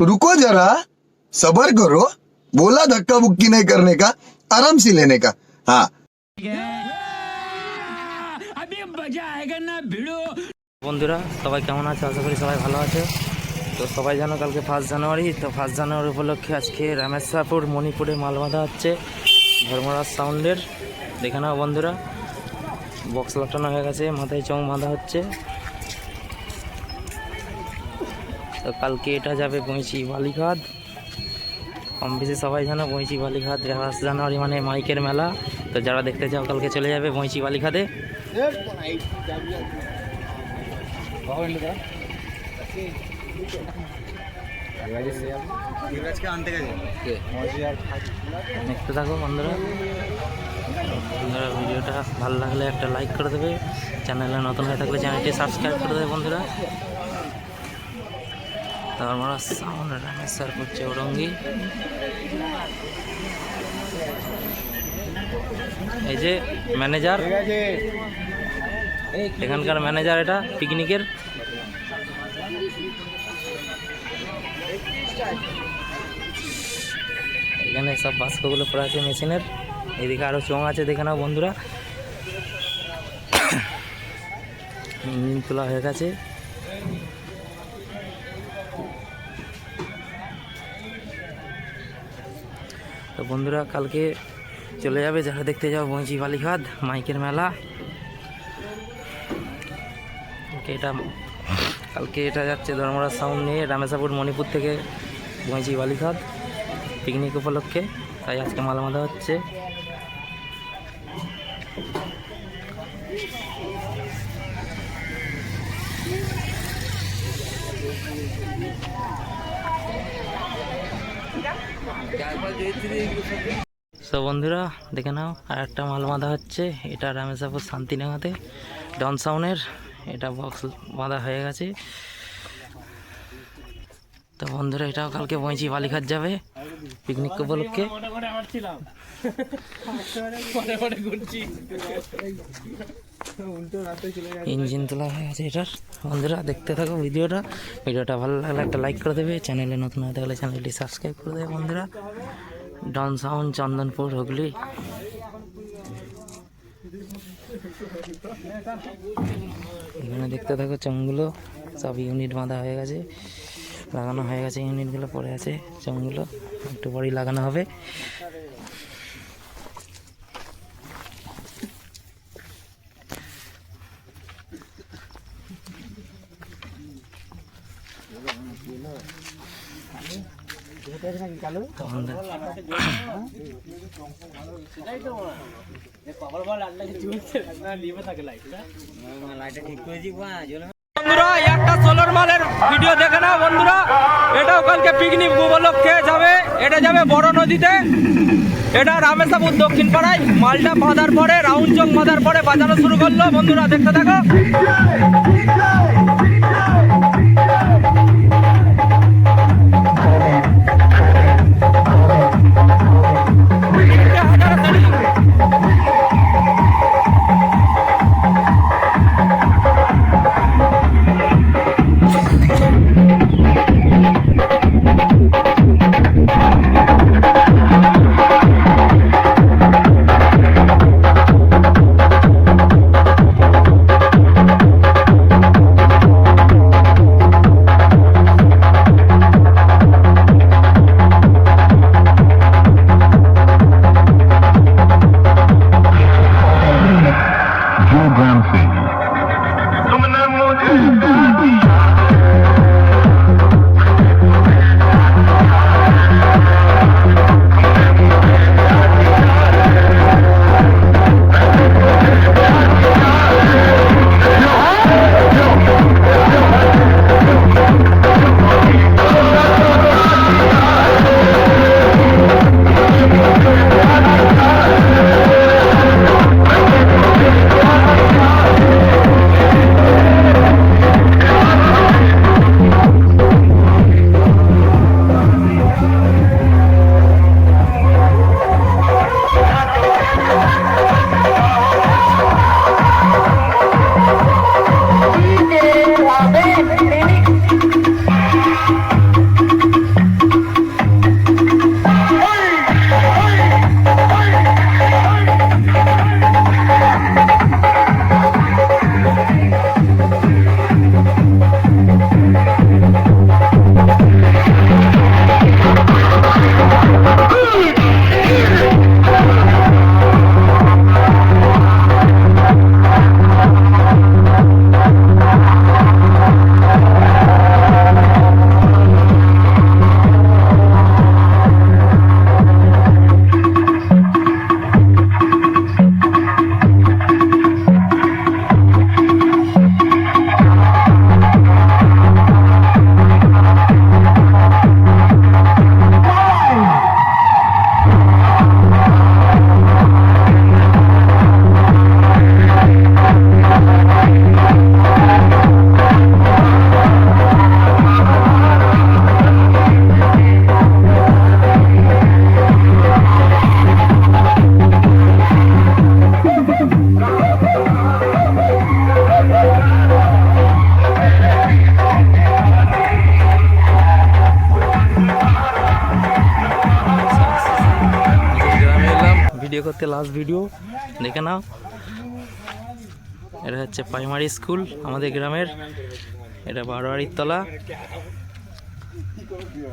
रुको जरा सबर करो बोला धक्का बुक्की नहीं करने का आराम से लेने का हाँ বন্ধুরা সবাই কেমন আছে আশা করি সবাই ভালো আছে তো সবাই জানো কালকে ফার্স্ট জানুয়ারি তো ফার্স্ট জানুয়ারি উপলক্ষে আজকে রামেশ্বরপুর মণিপুরে মাল বাঁধা হচ্ছে ধর্মরাজ সাউন্ডের দেখে নাও বন্ধুরা বক্স লাটানো হয়ে গেছে মাথায় চং বাঁধা হচ্ছে তো কালকে এটা যাবে বঁইচি বালিঘাট। কম বেশি সবাই জানো বঁইচি বালিঘাট ফার্স্ট জানুয়ারি মানে মাইকের মেলা। তো যারা দেখতে চাও কালকে চলে যাবে বঁইচি বালিঘাটে। থাকো বন্ধুরা। বন্ধুরা, ভিডিওটা ভালো লাগলে একটা লাইক করে দেবে। চ্যানেলে নতুন হয়ে থাকলে চ্যানেলটি সাবস্ক্রাইব করে দেবে বন্ধুরা। আমরা সাউন্ড রামেশ্বর করছে ওরঙ্গি। এই যে ম্যানেজার এখানকার ম্যানেজার এটা পিকনিকের এখানে সব বাস্কগুলো পড়ে আছে মেশিনের। এদিকে আরও চোঙ আছে, দেখে নাও বন্ধুরা। ইঞ্জিন তোলা হয়ে গেছে। তো বন্ধুরা, কালকে চলে যাবে যারা দেখতে যাও বঞ্চি বালিঘাট, মাইকের মেলা। এটা, কালকে এটা যাচ্ছে ধর্মরাজ সাউন্ড নিয়ে রামেশাপুর মণিপুর থেকে বঞ্চি বালিঘাট পিকনিক উপলক্ষে। তাই আজকে মালা হচ্ছে। তো বন্ধুরা দেখে নাও আর একটা মাল বাঁধা হচ্ছে। এটা রামেশাপুর শান্তিনগরে ডন সাউনের এটা বক্স বাঁধা হয়ে গেছে। তো বন্ধুরা এটাও কালকে বঁচি বালিঘাট যাবে পিকনিক উপলক্ষে। ইঞ্জিন তোলা হয়ে গেছে এটার। বন্ধুরা, দেখতে থাকো ভিডিওটা। ভিডিওটা ভালো লাগলে একটা লাইক করে দেবে। চ্যানেলে নতুন হয়ে থাকলে চ্যানেলটি সাবস্ক্রাইব করে দেবে বন্ধুরা। Don Sound Chandanpur, Hooghly. এখানে দেখতে থাকো চংগুলো সব ইউনিট বাঁধা হয়ে গেছে। লাগানো হয়ে গেছে ইউনিটগুলো পড়ে আছে চংগুলো একটু পরেই লাগানো হবে। বন্ধুরা, একটা সোলার ভিডিও দেখে নাও বন্ধুরা। পিকনিক যাবে। এটা যাবে বড় নদীতে। এটা রামেশাপুর দক্ষিণ পাড়ায় মালটা বাঁধার পরে রাউন্ড চং বাঁধার পরে বাজানো শুরু করল। বন্ধুরা, দেখতে থাকো। করতে লাস্ট ভিডিও দেখে নাও। এটা হচ্ছে প্রাইমারি স্কুল আমাদের গ্রামের। এটা বারোয়ারির তলা।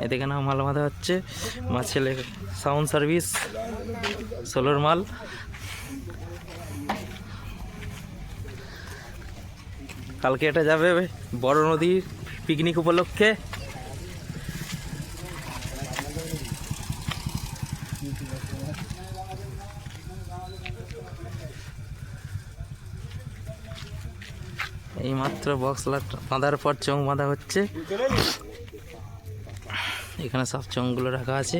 এ দেখে নাও, মাল বাঁধা হচ্ছে। মা ছেলে সাউন্ড সার্ভিস সোলোর মাল। কালকে এটা যাবে বড় নদীর পিকনিক উপলক্ষে। এইমাত্র বক্স বাঁধার পর চোখ বাঁধা হচ্ছে। এখানে সব চোঙগুলো রাখা আছে।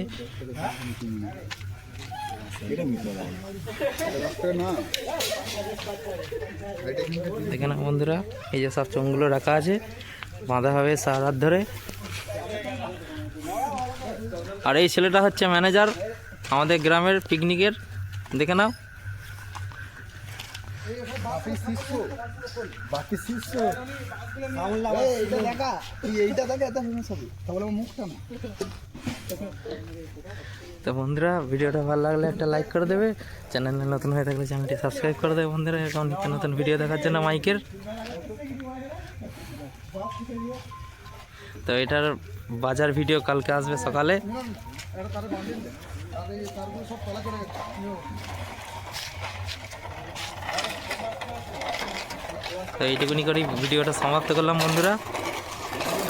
দেখে না বন্ধুরা, এই যে সব চোঙগুলো রাখা আছে, বাঁধা হবে সার ধরে। আর এই ছেলেটা হচ্ছে ম্যানেজার আমাদের গ্রামের পিকনিকের দেখে নাও। বাকি শিষ্য এইটা দেখা। তুই এইটা দেখা এত ফেমাস হবে। তাহলে আমার মুখটা না। তো বন্ধুরা ভিডিওটা ভালো লাগলে একটা লাইক করে দেবে। চ্যানেলে নতুন হয়ে থাকলে চ্যানেলটি সাবস্ক্রাইব করে দেবে বন্ধুরা। এরকম নিত্য নতুন ভিডিও দেখার জন্য মাইকের। তো এটার বাজার ভিডিও কালকে আসবে সকালে। তো এইটুকুনি করেই ভিডিওটা সমাপ্ত করলাম বন্ধুরা।